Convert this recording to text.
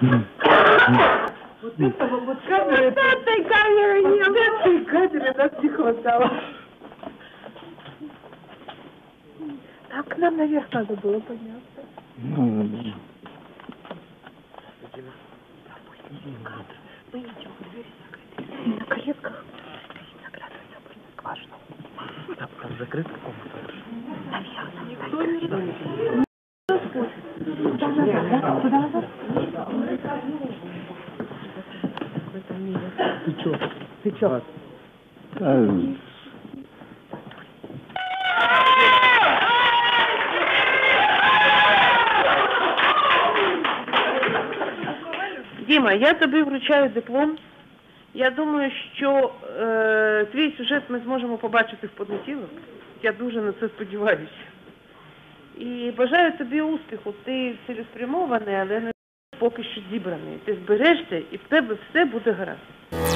Вот этого вот камеры, Этой камеры не вот этой камеры нас не хватало. Так к нам наверх надо было подняться. Мы идем, двери закрыты. На калитках стоит наградная соборная скважина. Там закрыта комната. Никто не. Туда назад? Ты чё? Ты чё? Діма, я тобі вручаю диплом. Я думаю, що е, твій сюжет ми зможемо побачити в понеділок. Я дуже на це сподіваюся. І бажаю тобі успіху. Ти цілеспрямований, але не поки що зібраний. Ти зберешся і в тебе все буде гаразд.